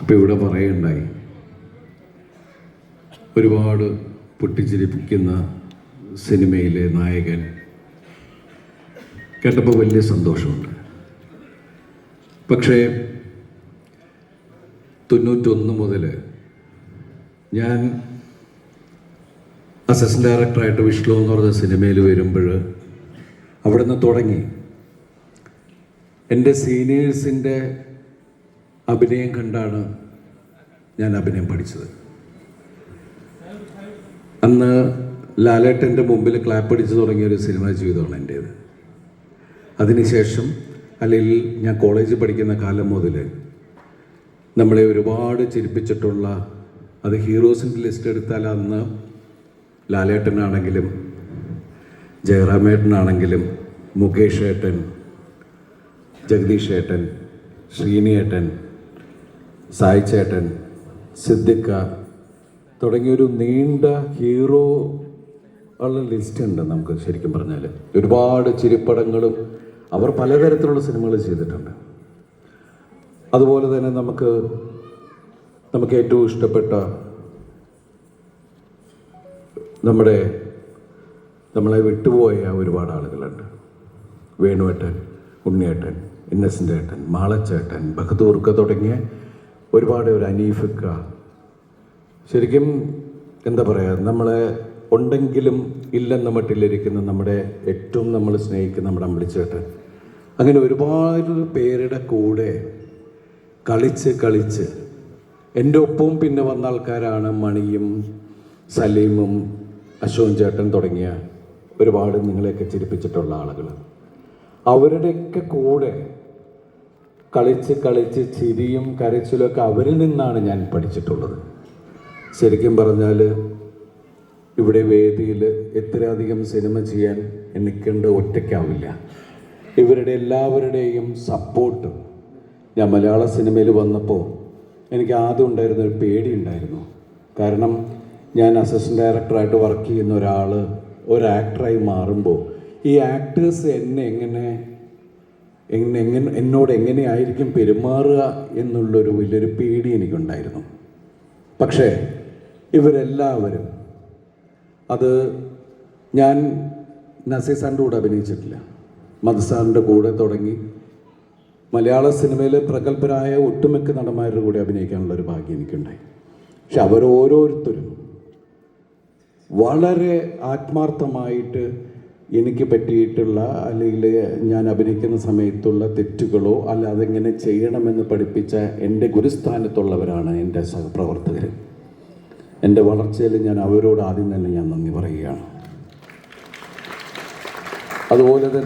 അപ്പോൾ ഇവിടെ പറയുണ്ടായി ഒരുപാട് പൊട്ടിച്ചിരിപ്പിക്കുന്ന സിനിമയിലെ നായകൻ കേട്ടപ്പോൾ വലിയ സന്തോഷമുണ്ട്. പക്ഷേ തൊണ്ണൂറ്റൊന്ന് മുതൽ ഞാൻ അസിസ്റ്റന്റ് ഡയറക്ടറായിട്ട് വിഷ്ണു എന്ന് പറഞ്ഞ സിനിമയിൽ വരുമ്പോൾ അവിടെ നിന്ന് തുടങ്ങി. എന്റെ സീനിയേഴ്സിന്റെ അഭിനയം കണ്ടാണ് ഞാൻ അഭിനയം പഠിച്ചത്. അന്ന് ലാലേട്ടന്റെ മുമ്പിൽ ക്ലാപ്പ് അടിച്ച് തുടങ്ങിയ ഒരു സിനിമാ ജീവിതമാണ് എന്റേത്. അതിനുശേഷം അല്ലെങ്കിൽ ഞാൻ കോളേജിൽ പഠിക്കുന്ന കാലം മുതൽ നമ്മളെ ഒരുപാട് ചിരിപ്പിച്ചിട്ടുള്ള അത് ഹീറോസിന്റെ ലിസ്റ്റ് എടുത്താൽ അന്ന് ലാലേട്ടനാണെങ്കിലും ജയറാമേട്ടനാണെങ്കിലും മുകേഷ് ഏട്ടൻ ജഗദീഷ് ഏട്ടൻ ശ്രീനിയേട്ടൻ സായി ചേട്ടൻ സിദ്ദിഖ തുടങ്ങിയൊരു നീണ്ട ഹീറോ ഉള്ള ലിസ്റ്റ് ഉണ്ട് നമുക്ക് ശരിക്കും പറഞ്ഞാൽ. ഒരുപാട് ചിരിപ്പടങ്ങളും അവർ പലതരത്തിലുള്ള സിനിമകൾ ചെയ്തിട്ടുണ്ട്. അതുപോലെ തന്നെ നമുക്ക് നമുക്ക് ഏറ്റവും ഇഷ്ടപ്പെട്ട നമ്മുടെ നമ്മളെ വിട്ടുപോയ ഒരുപാട് ആളുകളുണ്ട്. വേണുവേട്ടൻ ഉണ്ണിയേട്ടൻ ഇന്നസെന്റ് ഏട്ടൻ മാളച്ചേട്ടൻ ബഹദൂർക്ക തുടങ്ങിയ ഒരുപാട് ഒരു അനീഫിക്ക. ശരിക്കും എന്താ പറയുക നമ്മളെ ഉണ്ടെങ്കിലും ഇല്ലെന്ന മട്ടിലിരിക്കുന്ന നമ്മുടെ ഏറ്റവും നമ്മൾ സ്നേഹിക്കുന്ന നമ്മുടെ അമ്പിളിച്ചേട്ടൻ. അങ്ങനെ ഒരുപാട് പേരുടെ കൂടെ കളിച്ച് കളിച്ച് എന്റെ ഒപ്പവും പിന്നെ വന്ന ആൾക്കാരാണ് മണിയും സലീമും അശോകൻ ചേട്ടൻ തുടങ്ങിയ ഒരുപാട് നിങ്ങളെയൊക്കെ ചിരിപ്പിച്ചിട്ടുള്ള ആളുകൾ അവരുടെയൊക്കെ കൂടെ കളിച്ച് കളിച്ച് ചിരിയും കരച്ചിലൊക്കെ അവരിൽ നിന്നാണ് ഞാൻ പഠിച്ചിട്ടുള്ളത്. ശരിക്കും പറഞ്ഞാൽ ഇവിടെ വേദിയിൽ എത്രയധികം സിനിമ ചെയ്യാൻ എനിക്കുണ്ട് ഒറ്റയ്ക്കാവില്ല. ഇവരുടെ എല്ലാവരുടെയും സപ്പോർട്ട് ഞാൻ മലയാള സിനിമയിൽ വന്നപ്പോൾ എനിക്ക് ആദ്യം ഉണ്ടായിരുന്ന ഒരു പേടി ഉണ്ടായിരുന്നു. കാരണം ഞാൻ അസിസ്റ്റന്റ് ഡയറക്ടറായിട്ട് വർക്ക് ചെയ്യുന്ന ഒരാൾ ഒരു ആക്ടറായി മാറുമ്പോൾ ഈ ആക്ടേഴ്സ് എന്നെ എങ്ങനെ എങ്ങനെ എങ്ങനെ എന്നോട് എങ്ങനെയായിരിക്കും പെരുമാറുക എന്നുള്ളൊരു വലിയൊരു പേടി എനിക്കുണ്ടായിരുന്നു. പക്ഷേ ഇവരെല്ലാവരും അത് ഞാൻ നസീർ സാറിന്റെ കൂടെ അഭിനയിച്ചിട്ടില്ല. മധുസാറിന്റെ കൂടെ തുടങ്ങി മലയാള സിനിമയിലെ പ്രഗത്ഭരായ ഒട്ടുമിക്ക നടന്മാരുടെ കൂടെ അഭിനയിക്കാനുള്ള ഒരു ഭാഗ്യം എനിക്കുണ്ടായി. പക്ഷെ അവരോരോരുത്തരും വളരെ ആത്മാർത്ഥമായിട്ട് എനിക്ക് പറ്റിയിട്ടുള്ള അല്ലെങ്കിൽ ഞാൻ അഭിനയിക്കുന്ന സമയത്തുള്ള തെറ്റുകളോ അല്ല അതെങ്ങനെ ചെയ്യണമെന്ന് പഠിപ്പിച്ച എന്റെ ഗുരുസ്ഥാനത്തുള്ളവരാണ് എന്റെ സഹപ്രവർത്തകർ എന്റെ വളർച്ചയിൽ ഞാൻ അവരോട് ആദ്യം തന്നെ ഞാൻ നന്ദി പറയുകയാണ്. അതുപോലെ തന്നെ